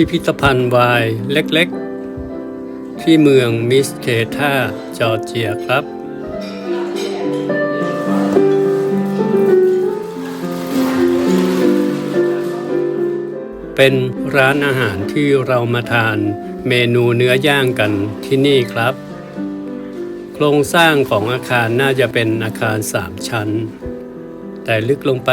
พิพิธภัณฑ์วายเล็กๆ ที่เมืองมิสเคธาจอร์เจียครับเป็นร้านอาหารที่เรามาทานเมนูเนื้อย่างกันที่นี่ครับ โครงสร้างของอาคารน่าจะเป็นอาคารสามชั้น แต่ลึกลงไป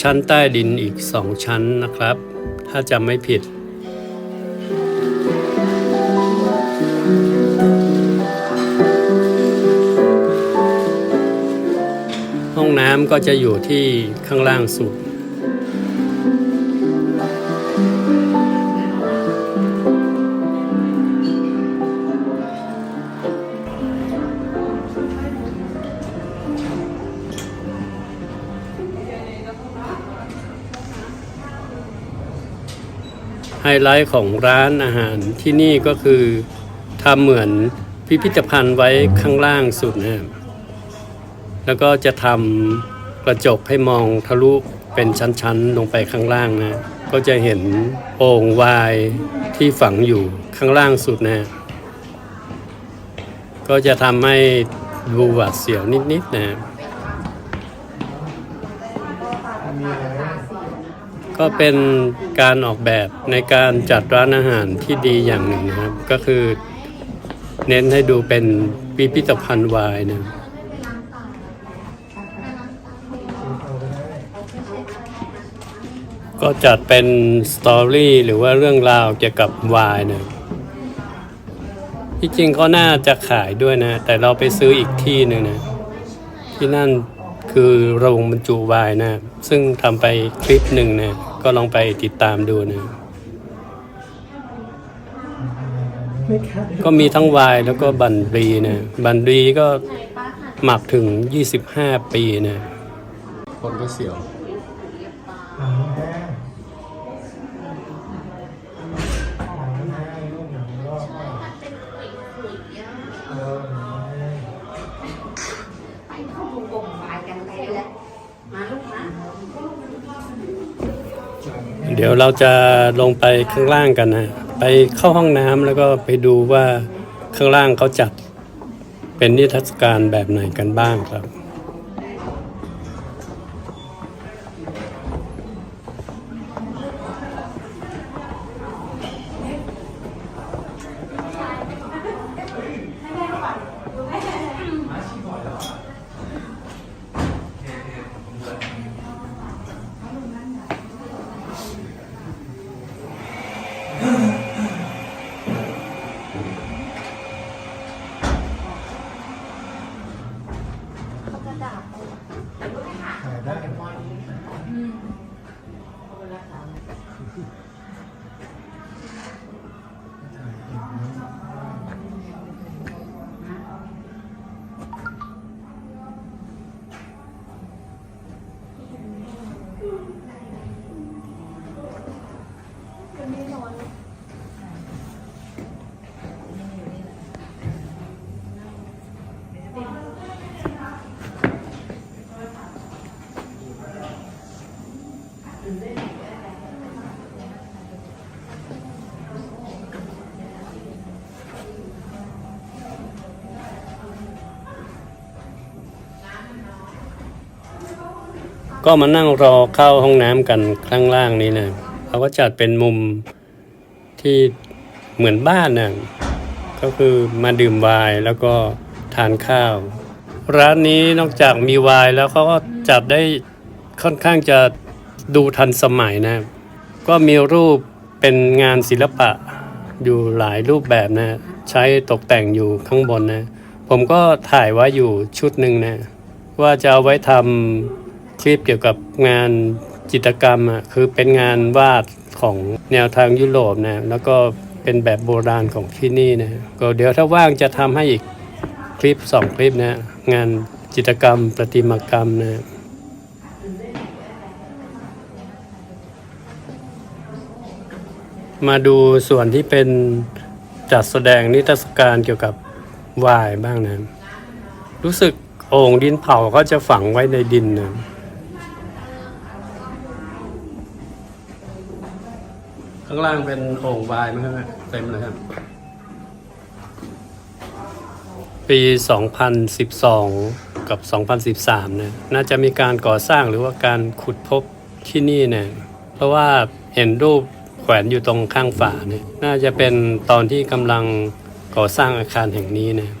ชั้นใต้ดินอีกสองชั้นนะครับ ถ้าจำไม่ผิด ห้องน้ำก็จะอยู่ที่ข้างล่างสุด ไฮไลท์ของร้านอาหารที่นี่ก็คือทำเหมือนพิพิธภัณฑ์ไว้ข้างล่างสุดนะครับแล้วก็จะทำกระจกให้มองทะลุเป็นชั้นๆ ลงไปข้างล่างนะ ก็จะเห็นโอ่งวายที่ฝังอยู่ข้างล่างสุดนะ ก็จะทำให้ดูหวาดเสียวนิดๆนะ ก็เป็นการออกแบบในการจัดร้านอาหารที่ดีอย่างหนึ่งนะครับ ก็คือเน้นให้ดูเป็นพิพิธภัณฑ์วายนะก็จัดเป็นสตอรี่หรือว่าเรื่องราวเกี่ยวกับวายนะที่จริงก็น่าจะขายด้วยนะ แต่เราไปซื้ออีกที่หนึ่งนะ ที่นั่นคือโรงบรรจุไวายนะ ซึ่งทำไปคลิปหนึ่งนะ ก็ลองไปติดตามดูนะก็มีทั้งไวายแล้วก็บันรีนะบันรีก็หมักถึง 25 ปีนะคนก็เสียวหนังแห้งหนังแห้งลูกหนังรอบเออหนังแห้งไปเข้าวงกลมฝ่ายกันไปเลยมาลูกนะ เดี๋ยวเราจะลงไปข้างล่างกันนะไปเข้าห้องน้ำแล้วก็ไปดูว่าข้างล่างเขาจัดเป็นนิทรรศการแบบไหนกันบ้างครับ ก็มานั่งรอเข้าห้องน้ำกันข้างล่างนี้นะเขาก็จัดเป็นมุมที่เหมือนบ้านนะก็คือมาดื่มไวน์แล้วก็ทานข้าว ร้านนี้นอกจากมีไวน์แล้วเขาก็จัดได้ค่อนข้างจะ ดูทันสมัยนะก็มีรูปเป็นงานศิลปะอยู่หลายรูปแบบนะ ใช้ตกแต่งอยู่ข้างบนนะ ผมก็ถ่ายไว้อยู่ชุดหนึ่งนะ ว่าจะเอาไว้ทำคลิปเกี่ยวกับงานจิตรกรรมอะคือเป็นงานวาดของแนวทางยุโรปนะ แล้วก็เป็นแบบโบราณของที่นี่นะก็เดี๋ยวถ้าว่างจะทำให้อีกคลิปสองคลิปนะ งานจิตรกรรม ประติมากรรมนะ มาดูส่วนที่เป็นจัดแสดงนิทรรศการเกี่ยวกับวายบ้างนะรู้สึกโอ่งดินเผาก็จะฝังไว้ในดินนะางล่างเป็นโอ่งวายไหมครับเต็มเลยครับ ปี 2012 กับ 2013เนี่ยน่าจะมีการก่อสร้างหรือว่าการขุดพบที่นี่เนี่ยเพราะว่าเห็นรูป แขวนอยู่ตรงข้างฝาเนี่ยน่าจะเป็นตอนที่กำลังก่อสร้างอาคารแห่งนี้เนี่ย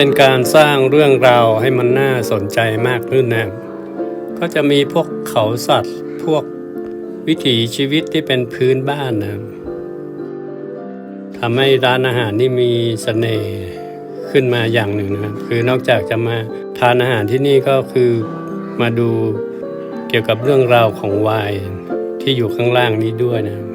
เป็นการสร้างเรื่องราวให้มันน่าสนใจมากขึ้นนะก็จะมีพวกเขาสัตว์ พวกวิถีชีวิตที่เป็นพื้นบ้านนะทำให้ร้านอาหารนี่มีเสน่ห์ขึ้นมาอย่างหนึ่งนะครับคือนอกจากจะมาทานอาหารที่นี่ก็คือมาดูเกี่ยวกับเรื่องราวของไวน์ที่อยู่ข้างล่างนี้ด้วยนะ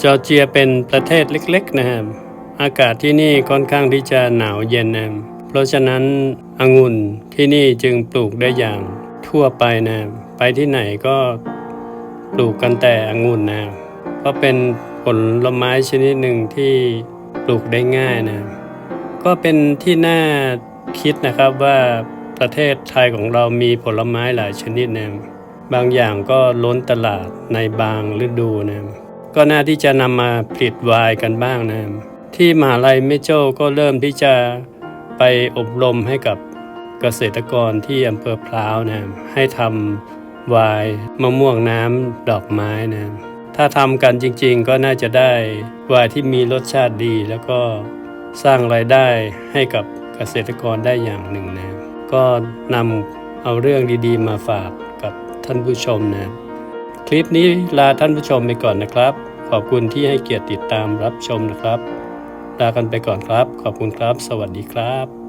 จอร์เจียเป็นประเทศเล็กๆนะครับอากาศที่นี่ค่อนข้างที่จะหนาวเย็นนะเพราะฉะนั้นองุ่นที่นี่จึงปลูกได้อย่างทั่วไปนะไปที่ไหนก็ปลูกกันแต่องุ่นนะเพราะเป็นผลไม้ชนิดหนึ่งที่ปลูกได้ง่ายนะก็เป็นที่น่าคิดนะครับว่าประเทศไทยของเรามีผลไม้หลายชนิดนะบางอย่างก็ล้นตลาดในบางฤดูนะ ก็น่าที่จะนำมาผลิตไวน์กันบ้างนะที่มหาลัยเมโจก็เริ่มที่จะไปอบรมให้กับเกษตรกรที่อำเภอพร้าวนะให้ทำไวน์มะม่วงน้ำดอกไม้นะถ้าทำกันจริงๆ ก็น่าจะได้ไวน์ที่มีรสชาติดี แล้วก็สร้างรายได้ให้กับเกษตรกรได้อย่างหนึ่งนะก็นำเอาเรื่องดีๆ มาฝากกับท่านผู้ชมนะ คลิปนี้ลาท่านผู้ชมไปก่อนนะครับ ขอบคุณที่ให้เกียรติติดตามรับชมนะครับ ลากันไปก่อนครับ ขอบคุณครับ สวัสดีครับ